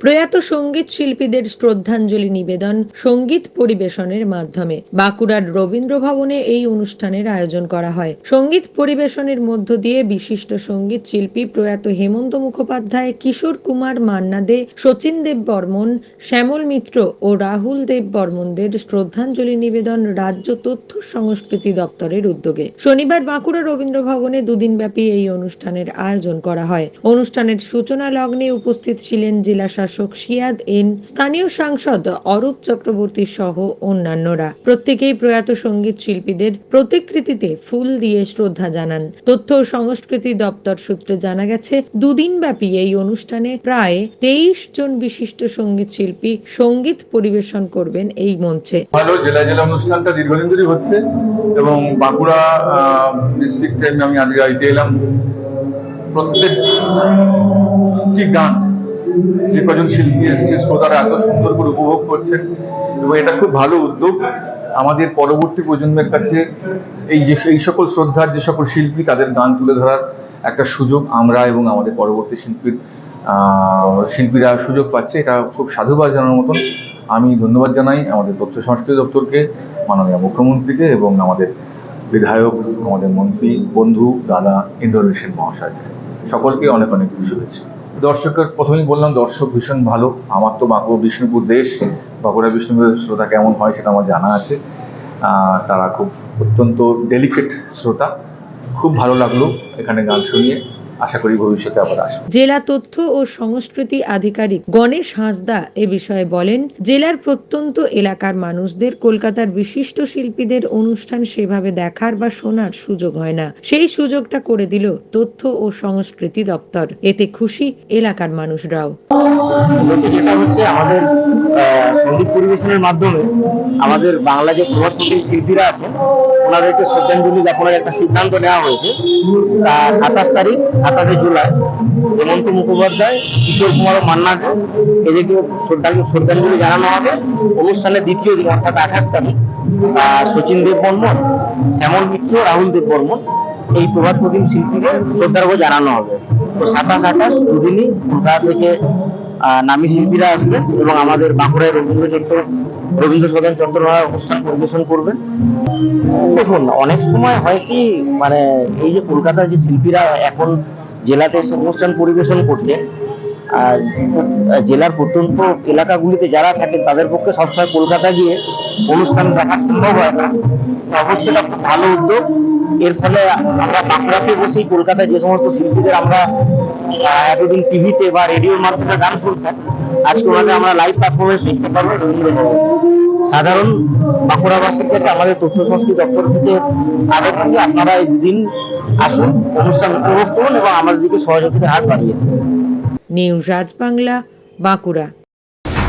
প্রয়াত সংগীত শিল্পীদের শ্রদ্ধাঞ্জলি নিবেদন সংগীত পরিবেশনের মাধ্যমে। বাঁকুড়ার রবীন্দ্র ভবনে এই অনুষ্ঠানের আয়োজন করা হয়। সংগীত পরিবেশনের মধ্য দিয়ে বিশিষ্ট সংগীত শিল্পী প্রয়াত হেমন্ত মুখোপাধ্যায়, কিশোর কুমার মান্না দে শচীন দেব বর্মন, শ্যামল মিত্র ও রাহুল দেব বর্মনদের শ্রদ্ধাঞ্জলি নিবেদন রাজ্য তথ্য সংস্কৃতি দপ্তরের উদ্যোগে। শনিবার বাঁকুড়া রবীন্দ্র ভবনে দুদিনব্যাপী এই অনুষ্ঠানের আয়োজন করা হয়। অনুষ্ঠানের সূচনা লগ্নে উপস্থিত ছিলেন জেলা শাসক সিয়াদ এন স্থানীয় সাংসদ অরূপ চক্রবর্তী সহ অন্যান্যরা। প্রত্যেকেই প্রয়াত সংগীত শিল্পীদের প্রতিকৃতিতে ফুল দিয়ে শ্রদ্ধা জানান। তথ্য ও সংস্কৃতি দপ্তর সূত্রে জানা গেছে দুদিন ব্যাপী এই অনুষ্ঠানে প্রায় তেইশ জন বিশিষ্ট সংগীত শিল্পী সংগীত পরিবেশন করবেন এই মঞ্চে। ভালো জেলা জেলা অনুষ্ঠানটা দীর্ঘদিন ধরেই হচ্ছে এবং বাঁকুড়া ডিস্ট্রিক্টে আমি আজকে গাড়িতে এলাম। প্রত্যেকটি গান যে কজন শিল্পী এসছে, শ্রোতারা এত সুন্দর করে উপভোগ করছেন এবং এটা খুব ভালো উদ্যোগ। আমাদের পরবর্তী প্রজন্মের কাছে এই যে, এই সকল শ্রদ্ধার যে সকল শিল্পী, তাদের গান তুলে ধরার একটা সুযোগ আমরা এবং আমাদের পরবর্তী শিল্পীর শিল্পীরা সুযোগ পাচ্ছে। এটা খুব সাধুবাদ জানানোর মতন। আমি ধন্যবাদ জানাই আমাদের তথ্য সংস্কৃতি দপ্তরকে, মাননীয় মুখ্যমন্ত্রীকে এবং আমাদের বিধায়ক, আমাদের মন্ত্রী, বন্ধু, দাদা ইন্দ্রনীল সেন মহাশয়কে সকলকে অনেক অনেক শুভেচ্ছা। দর্শকের প্রথমেই বললাম, দর্শক ভীষণ ভালো। আমার তো বাঁকুড়া, বিষ্ণুপুর দেশ, বাঁকুড়া বিষ্ণুপুরের শ্রোতা কেমন হয় সেটা আমার জানা আছে। তারা খুব অত্যন্ত ডেলিকেট শ্রোতা। খুব ভালো লাগল এখানে গান শুনিয়ে। আশা করি ভবিষ্যতে আবার আসব। জেলা তথ্য ও সংস্কৃতি আধিকারিক গণেশ হাঁসদা এ বিষয়ে বলেন জেলার প্রত্যন্ত এলাকার মানুষদের কলকাতার বিশিষ্ট শিল্পীদের অনুষ্ঠান সেভাবে দেখার বা শোনার সুযোগ হয় না। সেই সুযোগটা করে দিল তথ্য ও সংস্কৃতি দপ্তর। এতে খুশি এলাকার মানুষরাও। যেটা হচ্ছে আমাদের সংগীত পরিবেশনের মাধ্যমে আমাদের বাংলা যে প্রভাবশালী শিল্পীরা আছেন ওনাদেরকে শ্রদ্ধাঞ্জলি জ্ঞাপনের একটা সিদ্ধান্ত নেওয়া হয়েছে সাতাশ তারিখ, সাতাশে জুলাই। হেমন্ত মুখোপাধ্যায়, কিশোর কুমার মান্না এদেরকে শ্রদ্ধাঞ্জলি শ্রদ্ধাঞ্জলি জানানো হবে। অনুষ্ঠানের দ্বিতীয় দিন, অর্থাৎ আঠাশ তারিখ শচীন দেব বর্মন শ্যামল মিত্র, রাহুল দেব বর্মন এই প্রভাত প্রতিম শিল্পীদের শ্রদ্ধার্ঘ জানানো হবে। তো সাতাশ আঠাশ দুদিনই কলকাতা থেকে নামী শিল্পীরা আসবেন এবং আমাদের বাঁকুড়ায় রবীন্দ্র চত্বর রবীন্দ্র সদন চট্টোপাধ্যায় অনুষ্ঠান পরিবেশন করবেন দেখুন, অনেক সময় হয় কি মানে এই যে কলকাতার যে শিল্পীরা এখন জেলাতে অনুষ্ঠান পরিবেশন করছে, আর জেলার প্রত্যন্ত এলাকাগুলিতে যারা থাকেন, তাদের পক্ষে সবসময় কলকাতা গিয়ে অনুষ্ঠান দেখা সম্ভব হয় না। অবশ্যই এটা খুব ভালো উদ্যোগ। এর ফলে আমরা বাঁকুড়াতে বসেই কলকাতায় যে সমস্ত শিল্পীদের আমরা এতদিন টিভিতে বা রেডিওর মাধ্যমে গান শুনতাম আজকে ওনাদের আমরা লাইভ পারফরমেন্স দেখতে পারব রবীন্দ্র ভবনে। সাধারণ বাঁকুড়াবাসীর কাছে আমাদের তথ্য সংস্কৃতি দপ্তর থেকে আবেদন যে আপনারা এই দুদিন আসুন, অনুষ্ঠান উপভোগ করুন এবং আমাদের দিকে সহযোগিতার হাত বাড়িয়ে দিন। নিউজ রাজ বাংলা বাঁকুড়া।